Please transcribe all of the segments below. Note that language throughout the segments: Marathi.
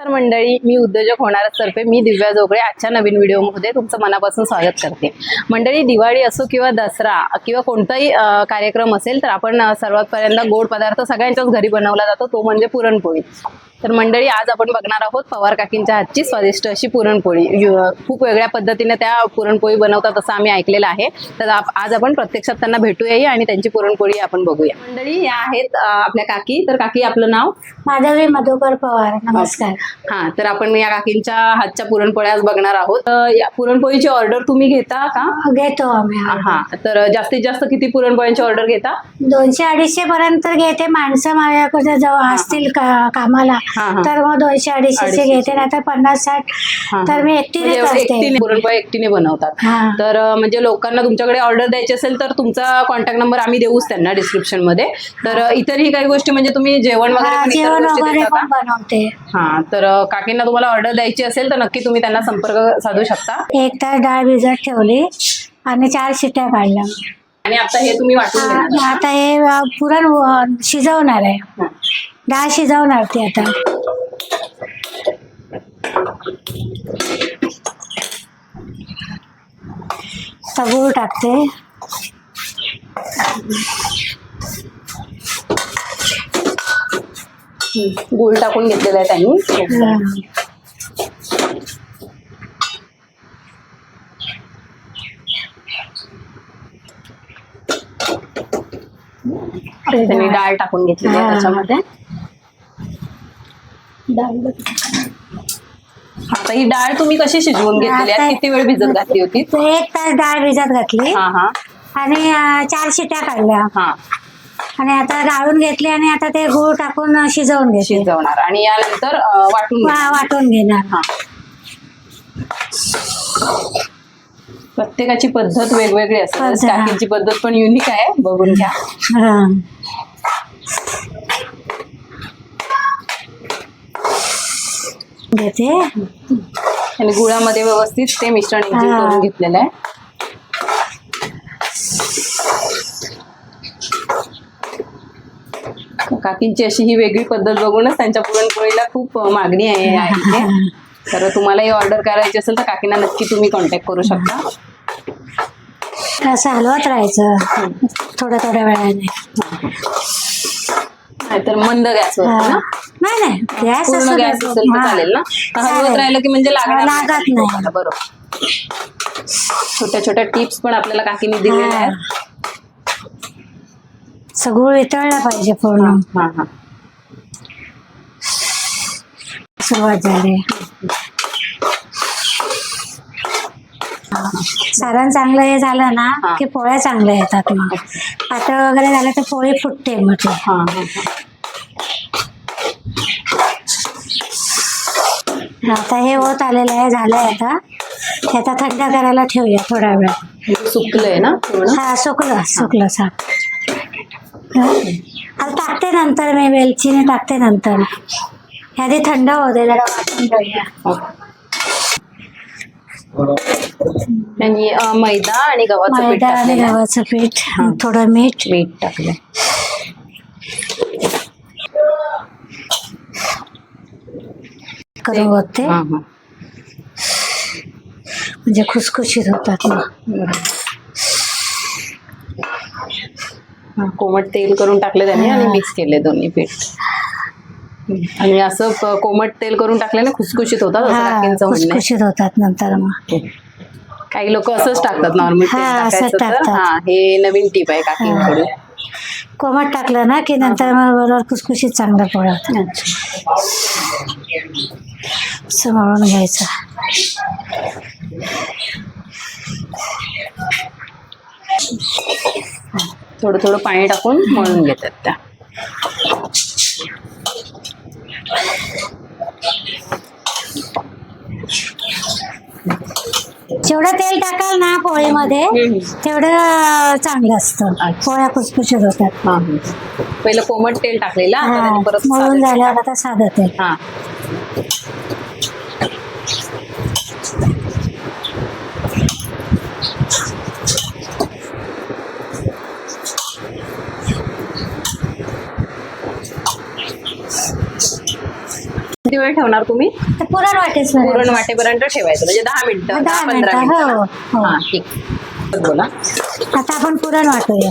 नमस्कार मंडळी मी उद्योजक होणार तर्फे मी दिव्या जोगळे आजच्या नवीन व्हिडिओमध्ये तुमचं मनापासून स्वागत करते. मंडळी दिवाळी असो किंवा दसरा किंवा कोणताही कार्यक्रम असेल तर आपण सर्वात पहिल्यांदा गोड पदार्थ सगळ्यांच्याच घरी बनवला जातो तो म्हणजे पुरणपोळी. तर मंडळी आज आपण बघणार आहोत पवार काकींच्या हातची स्वादिष्ट अशी पुरणपोळी. खूप वेगळ्या पद्धतीने त्या पुरणपोळी बनवतात असं आम्ही ऐकलेलं आहे. तर आज आपण प्रत्यक्षात त्यांना भेटूयाही आणि त्यांची पुरणपोळी आपण बघूया. मंडळी या आहेत आपल्या काकी. तर काकी आपलं नाव? माधवी मधुकर पवार. नमस्कार. हा तर आपण या काकींच्या हातच्या पुरणपोळ्या आज बघणार आहोत. या पुरणपोळीची ऑर्डर तुम्ही घेता का? घेतो आम्ही हा. तर जास्तीत जास्त किती पुरणपोळ्यांची ऑर्डर घेता? दोनशे अडीचशे पर्यंत घेते. माणसं माझ्याकडे जेव्हा असतील कामाला. हा, हा. तर मग दोनशे अडीचशे. घेते नाही तर पन्नास साठ तर. मी एकटीने म्हणजे करते एकटीने पुरणपोळी एकटीने बनवतात. तर म्हणजे लोकांना तुमच्याकडे ऑर्डर द्यायची असेल तर तुमचा कॉन्टॅक्ट नंबर आम्ही देऊच त्यांना डिस्क्रिप्शनमध्ये तर इतरही काही गोष्टी म्हणजे तुम्ही जेवण वगैरे? बनवते हा तर काकींना तुम्हाला ऑर्डर द्यायची असेल तर नक्की तुम्ही त्यांना संपर्क साधू शकता एक तास डाळ भिजत ठेवली आणि चार शिट्ट्या काढल्या आणि आता हे तुम्ही वाटून आता हे पुरण शिजवणार आहे. डाळ शिजवणार ती आता गूळ टाकते. गुळ टाकून घेतलेला आहे त्यांनी. त्यांनी डाळ टाकून घेतलेली आहे. त्याच्यामध्ये आता ही डाळ तुम्ही कशी शिजवून घेतली आता- किती वेळ भिजत घातली होती? तर एक तास डाळ भिजत घातली. हा हा. आणि अ, चार शिट्ट्या काढल्या. हा. आणि आता गाळून घेतली आणि आता ते गूळ टाकून अ, शिजवून घेतली. शिजवणार. आणि यानंतर अं, वाटून घ्या. वा- वाटून घेणार. हा. प्रत्येकाची पद्धत वेगवेगळी असते. पद्धत, हा. काकींची पद्धत पण युनिक आहे. बघून घ्या. हा. घेते आणि गुळामध्ये व्यवस्थित ते मिश्रण. करून घेतलेलं आहे. काकींची अशी ही वेगळी पद्धत बघूनच त्यांच्या पुरणपोळीला खूप मागणी आहे. तर तुम्हाला ही ऑर्डर करायची असेल तर काकींना नक्की तुम्ही कॉन्टॅक्ट करू शकता. असं हलवत राहायचं. थोड्या थोड्या वेळाने. नाहीतर मंद हा. ना नाही नाही गॅस पूर्ण असू गॅस. असेल तर हा. चालेल ना हलवत चालेल. राहिलं की म्हणजे लागणार लागत नाही. बरोबर छोट्या छोट्या टिप्स पण आपल्याला काकीने दिलेल्या हा. आहेत सगळं वितळलं पाहिजे पूर्ण हा हा सुरुवात झाली सारण चांगलं हे झालं ना. की पोळ्या चांगल्या येतात मग पातळ वगैरे झालं तर पोळी फुटते. हा हा आता हे होत आलेलं आहे झालंय आता. आता थंड करायला ठेवूया थोडा वेळ. सुकलंय ना हा सुकलं सुकलं साप. आता टाकते नंतर मी वेलचीने टाकते नंतर. आधी थंड होते जरा वाटून आणि अं, मैदा आणि गव्हाचं पीठ मैदा आणि टाकलेलं आहे. गव्हाचं पीठ थोडं मीठ मीठ टाकलंय करून होते हा हा म्हणजे खुसखुशीत होतात. हा, कोमट तेल करून टाकले त्यांनी आणि मिक्स केले दोन्ही पीठ. आणि असं प- कोमट तेल करून टाकल्याने खुसखुशीत होतात असं हा काकींचं म्हणणं आहे. खुसखुशीत होतात नंतर मग. काही लोक असंच टाकतात नॉर्मल हा, असंच टाकतात. हा हे नवीन टीप आहे काकींकडे कोमट टाकलं ना की नंतर मग बरोबर खुसखुशीत चांगलं पोळत असं मळून घ्यायचं. थोडं थोडं पाणी टाकून मळून घेतात त्या. जेवढं तेल टाकाल ना पोळीमध्ये तेवढं चांगलं असतं. पोळ्या खुसखुशीत होतात. हा. पहिलं कोमट तेल टाकलेलं आता त्याने परत मळून साधं- झाल्यावर आता साधं तेल. हा. वेळ ठेवणार तुम्ही तर पुरण वाटेच पुरण वाटेपर्यंत ठेवायचं म्हणजे दहा मिनिटं दहा पंधरा मिनिटं, हो? हो. हा ठीक बोला आता आपण पुरण वाटूया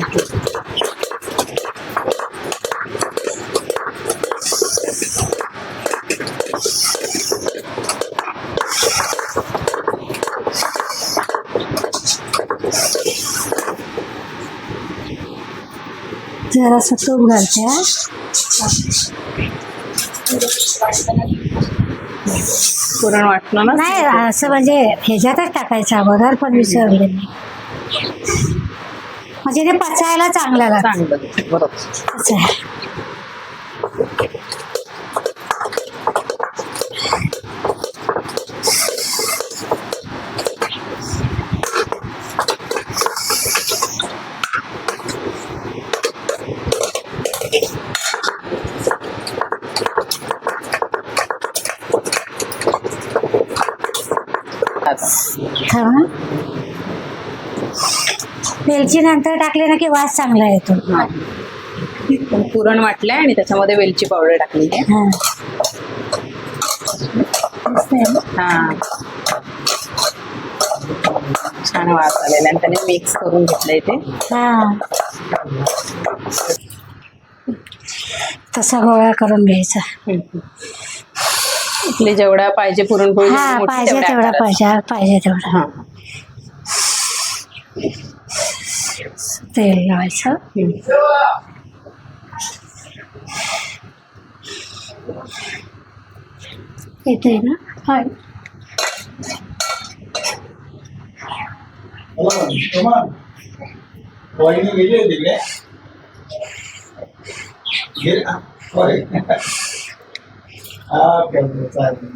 जरासं तूप घालते. पुरण वाटणं ना? नाही असं म्हणजे ह्याच्यातच टाकायचं अगोदर पण विसरले म्हणजे ते पचायला चांगलं लागतं. चांगलं बरोबर. वेलची नंतर टाकली ना की वास चांगला येतो. पुरण वाटलंय आणि त्याच्यामध्ये वेलची पावडर टाकली आहे. हा. मस्त आहे ना? हा. छान वास आलेला आणि त्याने मिक्स करून घेतलंय ते. हा. तसा गोळा करून घ्यायचा. आपली जेवढा पाहिजे पुरणपोळी हा मोठी पाहिजे तेवढ्या तेवढा आकारात. पाहिजे पाहिजे तेवढा हा. तेल लावायचं. हम्म. येते ना? हाय. गेली तिकडे गेली. ओके, ओके, चालेल.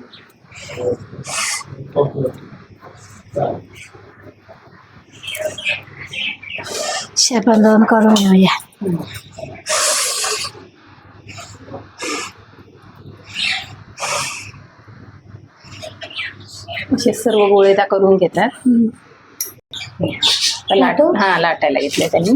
ओके, दोन करून घेऊया. असे सर्व गोळे त्या करून घेतात. लाट? लाटू? हा लाटायला घेतले त्यांनी.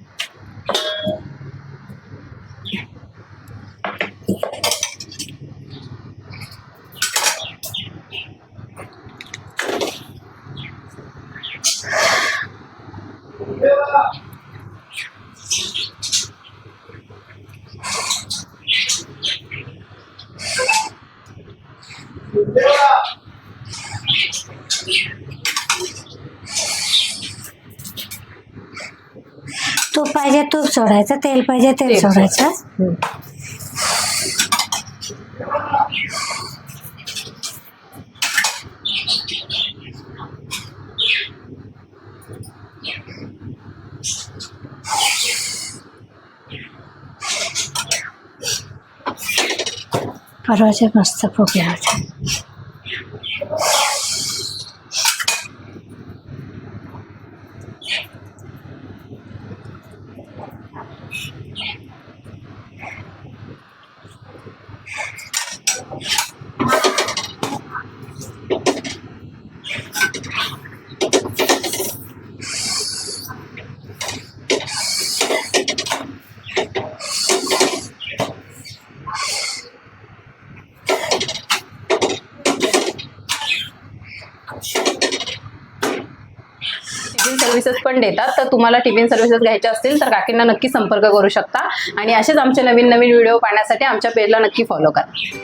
तूप पाहिजे तूप सोडायचं तेल पाहिजे तेल सोडायचं. परवाचे मस्त फुगे होते Thank you. सर्व्हिसेस पण देतात. तर तुम्हाला टिफिन सर्व्हिसेस घ्यायच्या असतील तर काकींना नक्की संपर्क करू शकता. आणि असेच आमचे नवीन नवीन व्हिडिओ पाहण्यासाठी आमच्या पेजला नक्की फॉलो करा.